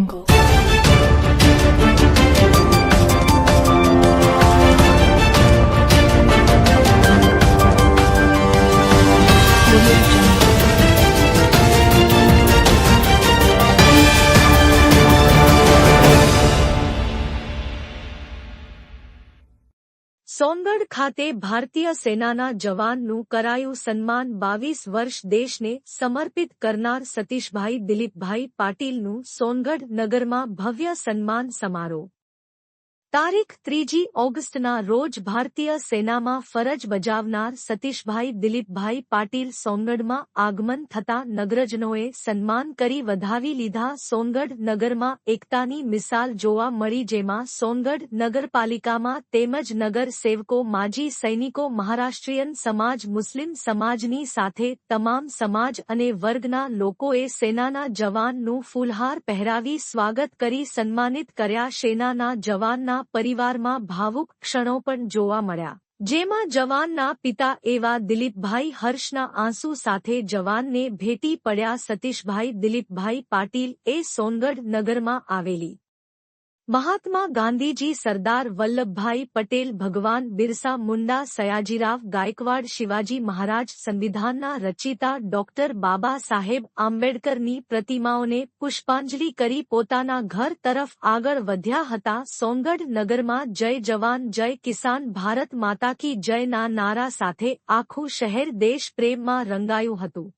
jungle Songadh ખાતે ભારતીય સેનાના જવાનનું કરાયું સન્માન બાવીસ વર્ષ દેશને સમર્પિત કરનાર સતીશભાઈ દિલીપભાઈ પાટીલનું સોનગઢ નગરમાં ભવ્ય સન્માન સમારોહ. તારીખ ત્રીજી ઓગસ્ટના રોજ ભારતીય સેનામાં ફરજ બજાવનાર સતીશભાઈ દિલીપભાઈ પાટીલ સોનગઢમાં આગમન થતા નગરજનોએ સન્માન કરી વધાવી લીધા. સોનગઢ નગરમાં એકતાની મિસાલ જોવા મળી જેમાં સોનગઢ નગરપાલિકામાં તેમજ નગર સેવકો, માજી સૈનિકો, મહારાષ્ટ્રીયન સમાજ, મુસ્લિમ સમાજની સાથે તમામ સમાજ અને વર્ગના લોકોએ સેનાના જવાનનું ફૂલહાર પહેરાવી સ્વાગત કરી સન્માનિત કર્યા. સેનાના જવાનના પરિવારમાં ભાવુક ક્ષણો પણ જોવા મળ્યા. જેમાં જવાનના પિતા એવા દિલીપભાઈ હર્ષના આંસુ સાથે જવાનને ભેટી પડ્યા સતીશભાઈ દિલીપભાઈ પાટીલ એ સોનગઢ નગરમાં આવેલી. મહાત્મા ગાંધીજી સરદાર વલ્લભભાઈ પટેલ, ભગવાન બિરસા મુંડા, સયાજીરાવ ગાયકવાડ, શિવાજી મહારાજ, સંવિધાનના રચિતા ડોક્ટર બાબા સાહેબ આંબેડકરની પ્રતિમાઓને પુષ્પાંજલિ કરી પોતાના ઘર તરફ આગળ વધ્યા હતા. સોનગઢ નગરમાં જય જવાન, જય કિસાન ભારત માતા કી જયના નારા સાથે આખું શહેર દેશ પ્રેમમાં રંગાયું હતું.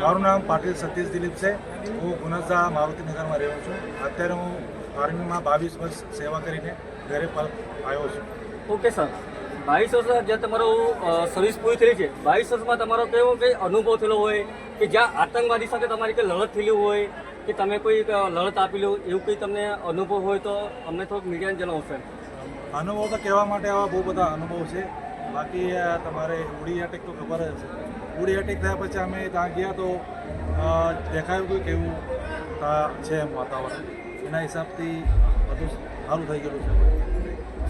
મારું નામ પાટીલ સતીશ દિલીપ છે. હું ગુનઝા મારુતિનગરમાં રહ્યો છું. અત્યારે હું આર્મીમાં બાવીસ વર્ષ સેવા કરીને ઘરે પર આવ્યો છું. ઓકે સર બાવીસ વર્ષ જ્યાં તમારું સર્વિસ પૂરી થઈ છે, બાવીસ વર્ષમાં તમારો કેવો કંઈ અનુભવ થયેલો હોય કે જ્યાં આતંકવાદી સાથે તમારી કંઈ લડત થયેલી હોય કે તમે કોઈ લડત લડત લો, એવું કંઈ તમને અનુભવ હોય તો અમને થોડુંક મીડિયાને જણાવશે અનુભવ તો કહેવા માટે આવા બહુ બધા અનુભવ છે. બાકી તમારે ઉડી અટેક તો ખબર જ છે ઉડી એટેક થયા પછી અમે ત્યાં ગયા તો દેખાયું કે કેવું છે એમ વાતાવરણ. એના હિસાબથી બધું સારું થઈ ગયેલું છે.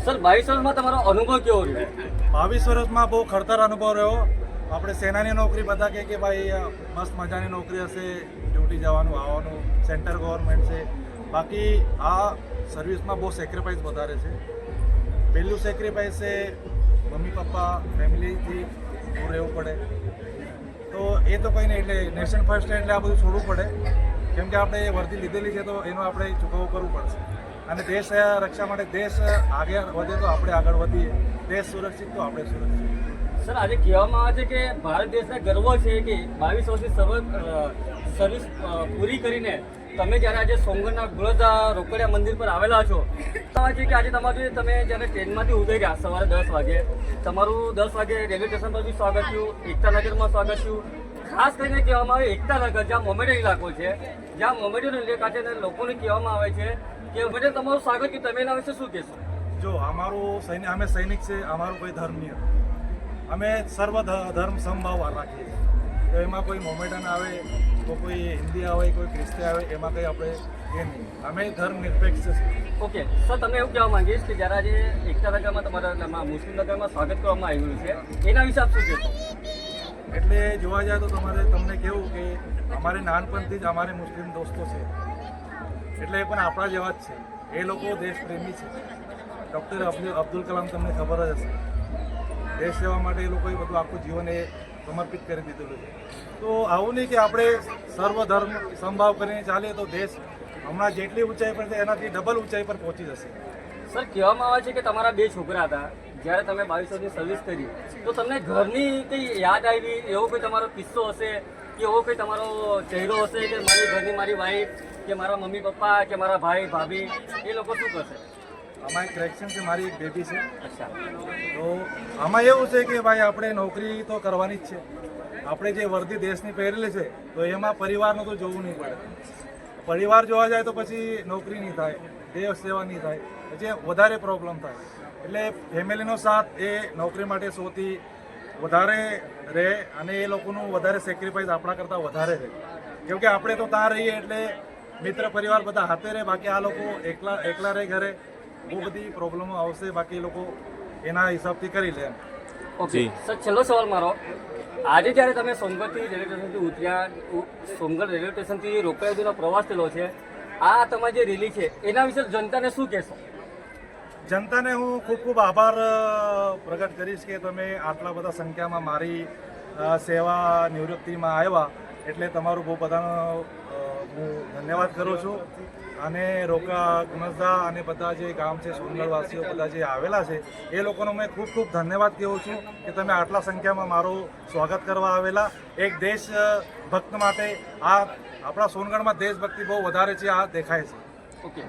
સર, બાવીસ વર્ષમાં તમારો અનુભવ કેવો રહ્યો? બાવીસ વર્ષમાં બહુ ખડતર અનુભવ રહ્યો. આપણે સેનાની નોકરી બધા કહે કે ભાઈ, મસ્ત મજાની નોકરી હશે, ડ્યુટી જવાનું, આવવાનું, સેન્ટર ગવર્મેન્ટ છે. બાકી આ સર્વિસમાં બહુ સેક્રિફાઈસ વધારે છે. પહેલું સેક્રિફાઈસ છે મમ્મી, પપ્પા ફેમિલીથી દૂર રહેવું પડે. તો એ તો કંઈ નહીં એટલે નેશન ફર્સ્ટ એટલે આ બધું છોડવું પડે. કેમ કે આપણે વર્દી લીધેલી છે તો એનું આપણે ચૂકવવું કરવું પડશે. અને દેશ રક્ષા માટે દેશ આગળ વધે તો આપણે આગળ વધીએ. દેશ સુરક્ષિત તો આપણે સુરક્ષિત. સર, આજે કહેવામાં આવે છે કે ભારત દેશને ગર્વ છે કે બાવીસ વર્ષની સર્વ સર્વિસ પૂરી કરીને તમે જ્યારે આજે સોમગઢના ગુણદા રોકડિયા મંદિર પર આવેલા છો છે કે આજે તમારું તમે જ્યારે ટ્રેનમાંથી ઉતર્યા સવારે દસ વાગે, તમારું દસ વાગે રેલવે સ્ટેશન પર બી સ્વાગત થયું એકતાનગરમાં સ્વાગત થયું. ખાસ કરીને કહેવામાં આવે એકતાનગર જ્યાં મોમેડન ઇલાકો છે. જ્યાં મોમેડન ઇલાકા છે લોકોને કહેવામાં આવે છે કે મને તમારું સ્વાગત કે તમે એના વિશે શું કહેશો? જો અમારું સૈનિક અમે સૈનિક છે અમારું કોઈ ધર્મ નહીં અમે સર્વ ધર્મ સમભાવ રાખીએ છીએ. તો એમાં કોઈ મોમેડન આવે તો કોઈ હિન્દી આવે કોઈ ખ્રિસ્તી આવે એમાં કંઈ આપણે એ નહીં. અમે ધર્મ નિરપેક્ષ છે ઓકે. સર તમે એવું કહેવા માંગીશ કે જ્યારે આજે એકતા નગરમાં તમારા મુસ્લિમ નગરમાં સ્વાગત કરવામાં આવ્યું છે એના વિશે આપ શું કહેશો? એટલે જોવા જાય તો તમારે તમને કેવું કે અમારે નાનપણથી જ અમારે મુસ્લિમ દોસ્તો છે. એટલે એ પણ આપણા જેવા જ છે. એ લોકો દેશપ્રેમી છે. ડૉક્ટર અબ્દુલ કલામ તમને ખબર જ હશે. દેશ સેવા માટે એ લોકોએ બધું આખું જીવન એ સમર્પિત કરી દીધેલું છે. તો આવું નહીં કે આપણે સર્વ ધર્મ સંભાવ કરીને ચાલીએ તો દેશ હમણાં જેટલી ઊંચાઈ પર છે, એનાથી ડબલ ઊંચાઈ પર પહોંચી જશે. સર, કહેવામાં આવે છે કે તમારા બે છોકરા હતા. જ્યારે તમે બાવીસ વર્ષની સર્વિસ કરી, તો તમને ઘરની કંઈ યાદ આવી? એવો કોઈ તમારો કિસ્સો હશે? કે એવો કોઈ તમારો ચહેરો હશે કે મારી ઘરની મારી વાઈફ કે મારા મમ્મી પપ્પા કે મારા ભાઈ ભાભી એ લોકો શું કરશે? આમાં એક કરેક્શન છે મારી એક બેબી છે. અચ્છા. તો આમાં એવું છે કે ભાઈ આપણે નોકરી તો કરવાની જ છે. આપણે જે વર્દી દેશની પહેરેલી છે તો એમાં પરિવારનું તો જોવું નહીં પડે. પરિવાર જોવા જાય તો પછી નોકરી નહીં થાય દેવ સેવા નહીં થાય પછી વધારે પ્રોબ્લેમ થાય. એટલે ફેમિલીનો સાથ એ નોકરી માટે સૌથી વધારે રહે અને એ લોકોનું વધારે સેક્રિફાઈસ આપણા કરતાં વધારે રહે. કેમકે આપણે તો ત્યાં રહીએ એટલે મિત્ર પરિવાર બધા હાથે રહે બાકી આ લોકો એકલા એકલા રહે ઘરે. બહુ બધી પ્રોબ્લેમો આવશે બાકી લોકો એના હિસાબથી કરી લે ઓકે સર છેલ્લો સવાલ મારો. આજે જ્યારે તમે સોમગઢથી રેલવે સ્ટેશનથી ઉતર્યા સોમગઢ રેલવે સ્ટેશનથી રોકાઈ સુધીનો પ્રવાસ થયેલો છે. આ તમારી જે રેલી છે એના વિશે જનતાને શું કહેશો? જનતાને હું ખૂબ ખૂબ આભાર પ્રગટ કરીશ કે તમે આટલા બધા સંખ્યામાં મારી સેવા નિવૃત્તિમાં આવ્યા. એટલે તમારું બહુ બધાનો હું ધન્યવાદ કરું છું. અને રોકા ગુણસદા અને બધા જે ગામ છે સોનગઢવાસીઓ બધા જે આવેલા છે એ લોકોનો મેં ખૂબ ખૂબ ધન્યવાદ કહું છું કે તમે આટલા સંખ્યામાં મારું સ્વાગત કરવા આવેલા. એક દેશ ભક્ત માટે આ આપણા સોનગઢમાં દેશભક્તિ બહુ વધારે છે આ દેખાય છે. ઓકે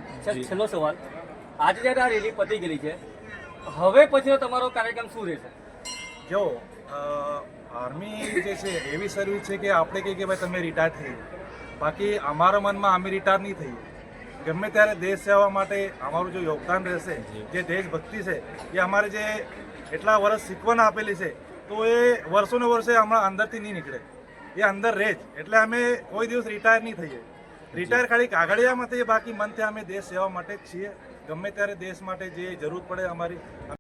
છેલ્લો સવાલ. આજે જ્યારે આ રેલી પતી ગયેલી છે હવે પછીનો તમારો કાર્યક્રમ શું રહેશે? જો આર્મી જે છે એવી સર્વિસ છે કે આપણે કહીએ કે ભાઈ તમે રિટાયર થઈ. બાકી અમારા મનમાં અમે રિટાયર નહીં થઈએ. ગમે ત્યારે દેશ સેવા માટે અમારું જે યોગદાન રહેશે જે. દેશભક્તિ છે એ અમારે જે એટલા વર્ષ શીખવાના આપેલી છે તો એ વર્ષોને વર્ષે હમણાં અંદરથી નહીં નીકળે. એ અંદર રહે જ. એટલે અમે કોઈ દિવસ રિટાયર નહીં થઈએ. રિટાયર ખાલી કાગળિયામાં થઈએ બાકી મનથી અમે દેશ સેવા માટે જ છીએ. ગમે ત્યારે દેશ માટે જે જરૂર પડે અમારી.